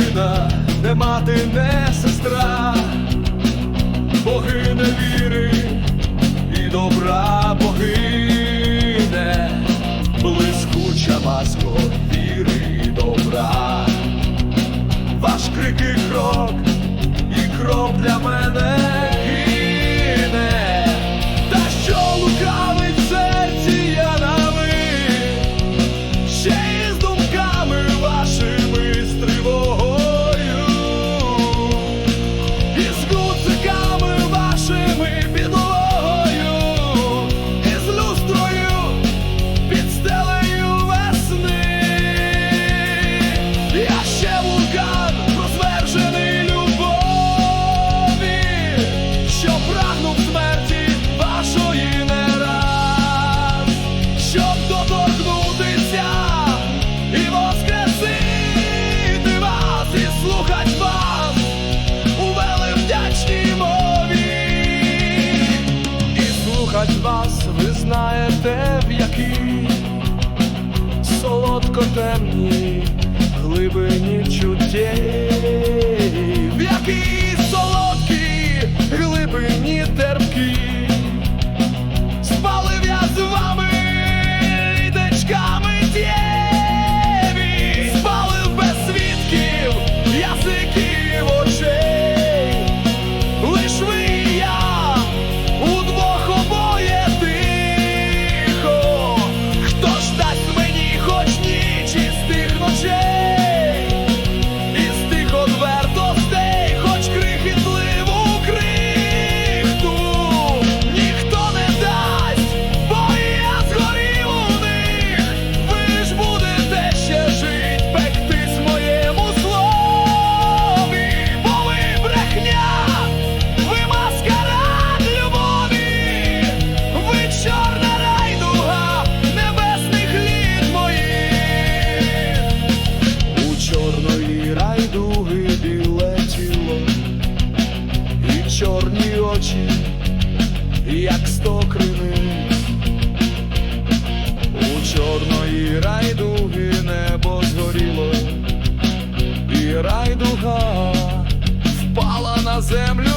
дівчина, не мати, не сестра, богиня віри і добра щоб доторкнутися і воскресити вас, і слухать вас у велевдячній мові. І слухать вас, ви знаєте, в якій солодко глибині чуттєй, в якій очі, як сто криниць у чорної райдуги небо згоріло, і райдуга впала на землю.